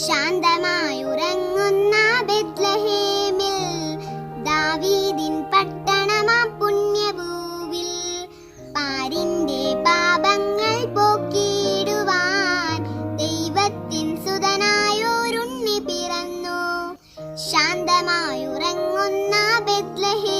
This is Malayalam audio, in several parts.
ശാന്തമായുറങ്ങുന്ന ബെത്ലഹേമിൽ ദാവീദിൻ പട്ടണമാ പുണ്യഭൂവിൽ പാരിന്റെ പാപങ്ങൾ പോക്കിയിടുവാൻ ശാന്തമായുറങ്ങുന്ന ബെത്ലഹേമിൽ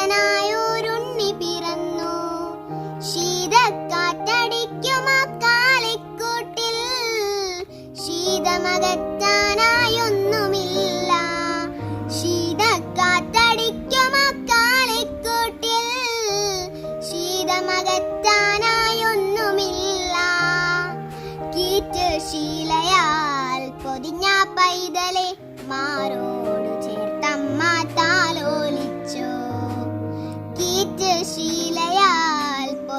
സുതനായോരുണ്ണി പിറന്നു. ശീതക്കാറ്റടിക്കും അക്കാലിക്കൂട്ടിൽ ശീതമകറ്റാനായൊന്നുമില്ല ശീതക്കാറ്റടിക്കും അക്കാലിക്കൂട്ടിൽ ശീതമകറ്റാനായൊന്നുമില്ല കീറ്റ് ശീലയാൽ പൊതിഞ്ഞ പൈതലെ മാറോടു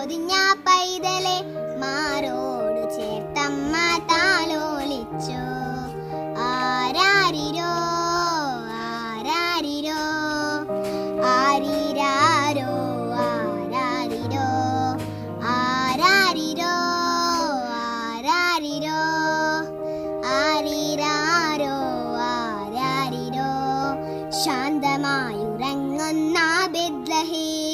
പൊതിഞ്ഞ പൈതലെ മാറോടു ചേർത്തമ്മ താലോലിച്ചു? ആരാരിരോ? ആരാരിരോ? ആരിരാരോ? ആരാരിരോ? ആരാരിരോ? ആരാരിരോ? ആരിരാരോ? ആരാരിരോ? ശാന്തമായുറങ്ങുന്ന ബെദ്ലഹേമിൽ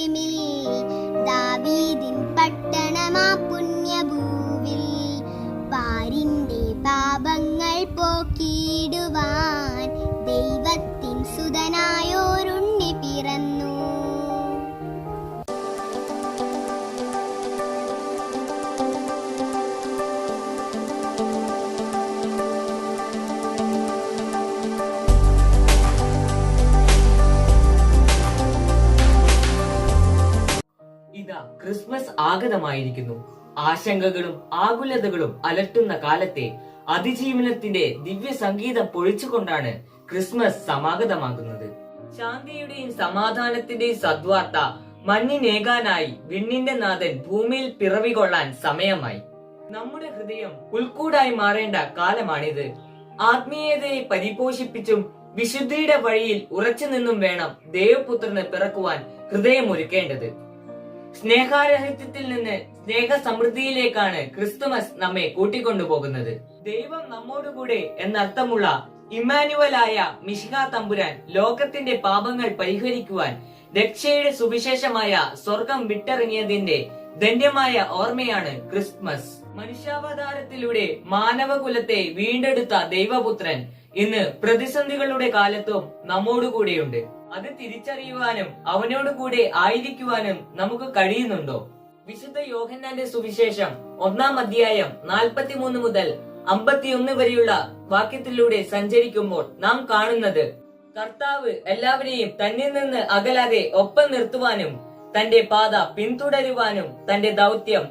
പോക്കിയിടുവാൻ ദൈവത്തിൻ സുതനായോരുണ്ണി പിറന്നു. ഇതാ ക്രിസ്മസ് ആഗതമായിരിക്കുന്നു. ആശങ്കകളും ആകുലതകളും അലട്ടുന്ന കാലത്തെ അതിജീവനത്തിന്റെ ദിവ്യ സംഗീതം പൊഴിച്ചുകൊണ്ടാണ് ക്രിസ്മസ് സമാഗതമാകുന്നത്. ശാന്തിയുടെയും സമാധാനത്തിന്റെയും സദ്വാർത്ത മഞ്ഞിനേകാനായി വിണ്ണിന്റെ നാഥൻ ഭൂമിയിൽ പിറവികൊള്ളാൻ സമയമായി. നമ്മുടെ ഹൃദയം ഉൾക്കൂടായി മാറേണ്ട കാലമാണിത്. ആത്മീയതയെ പരിപോഷിപ്പിച്ചും വിശുദ്ധിയുടെ വഴിയിൽ ഉറച്ചു നിന്നും വേണം ദേവപുത്രന് പിറക്കുവാൻ ഹൃദയം ഒരുക്കേണ്ടത് സ്നേഹാരഹിത്യത്തിൽ നിന്ന് സ്നേഹ സമൃദ്ധിയിലേക്കാണ് ക്രിസ്തുമസ് നമ്മെ കൂട്ടിക്കൊണ്ടുപോകുന്നത്. ദൈവം നമ്മോടുകൂടെ എന്നർത്ഥമുള്ള ഇമ്മാനുവലായ മിഷിക തമ്പുരാൻ ലോകത്തിന്റെ പാപങ്ങൾ പരിഹരിക്കുവാൻ രക്ഷയുടെ സുവിശേഷമായ സ്വർഗം വിട്ടിറങ്ങിയതിന്റെ ധന്യമായ ഓർമ്മയാണ് ക്രിസ്മസ്. മനുഷ്യാവതാരത്തിലൂടെ മാനവകുലത്തെ വീണ്ടെടുത്ത ദൈവപുത്രൻ ഇന്ന് പ്രതിസന്ധികളുടെ കാലത്തും നമ്മോടുകൂടെയുണ്ട്. അത് തിരിച്ചറിയുവാനും അവനോടുകൂടെ ആയിരിക്കുവാനും നമുക്ക് കഴിയുന്നുണ്ടോ? വിശുദ്ധ യോഹന്നാന്റെ സുവിശേഷം ഒന്നാം അധ്യായം നാൽപ്പത്തിമൂന്ന് മുതൽ അമ്പത്തിയൊന്ന് വരെയുള്ള വാക്യത്തിലൂടെ സഞ്ചരിക്കുമ്പോൾ നാം കാണുന്നത് കർത്താവ് എല്ലാവരെയും തന്നിൽ നിന്ന് അകലാതെ ഒപ്പം നിർത്തുവാനും തന്റെ പാത പിന്തുടരുവാനും തന്റെ ദൗത്യം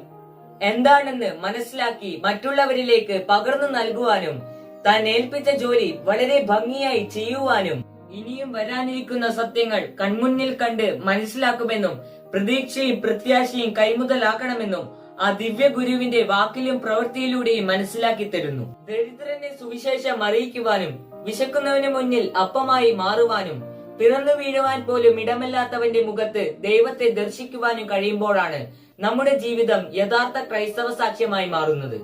എന്താണെന്ന് മനസ്സിലാക്കി മറ്റുള്ളവരിലേക്ക് പകർന്നു നൽകുവാനും താൻ ഏൽപ്പിച്ച ജോലി വളരെ ഭംഗിയായി ചെയ്യുവാനും ഇനിയും വരാനിരിക്കുന്ന സത്യങ്ങൾ കൺമുന്നിൽ കണ്ട് മനസ്സിലാക്കുമെന്നും പ്രതീക്ഷയും പ്രത്യാശയും കൈമുതലാക്കണമെന്നും ആ ദിവ്യ ഗുരുവിന്റെ വാക്കിലും പ്രവൃത്തിയിലൂടെയും മനസ്സിലാക്കി തരുന്നു. ദരിദ്രനെ സുവിശേഷം അറിയിക്കുവാനും വിശക്കുന്നവന് മുന്നിൽ അപ്പമായി മാറുവാനും പിറന്നു വീഴുവാൻ പോലും ഇടമില്ലാത്തവന്റെ മുഖത്ത് ദൈവത്തെ ദർശിക്കുവാനും കഴിയുമ്പോഴാണ് നമ്മുടെ ജീവിതം യഥാർത്ഥ ക്രൈസ്തവ സാക്ഷ്യമായി മാറുന്നത്.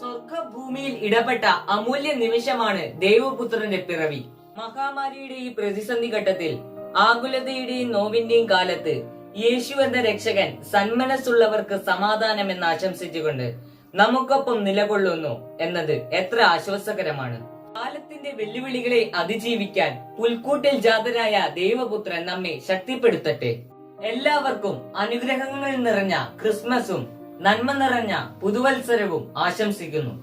സ്വർഗഭൂമിയിൽ ഇടപെട്ട അമൂല്യ നിമിഷമാണ് ദൈവപുത്രന്റെ പിറവി. മഹാമാരിയുടെ ഈ പ്രതിസന്ധി ഘട്ടത്തിൽ ആകുലതയുടെയും നോവിന്റെയും കാലത്ത് യേശു എന്ന രക്ഷകൻ സന്മനസ്സുള്ളവർക്ക് സമാധാനം എന്ന് ആശംസിച്ചുകൊണ്ട് നമുക്കൊപ്പം നിലകൊള്ളുന്നു എന്നത് എത്ര ആശ്വാസകരമാണ്. കാലത്തിന്റെ വെല്ലുവിളികളെ അതിജീവിക്കാൻ പുൽക്കൂട്ടിൽ ജാതരായ ദൈവപുത്രൻ നമ്മെ ശക്തിപ്പെടുത്തട്ടെ. എല്ലാവർക്കും അനുഗ്രഹങ്ങൾ നിറഞ്ഞ ക്രിസ്മസും നന്മ നിറഞ്ഞ പുതുവത്സരവും ആശംസിക്കുന്നു.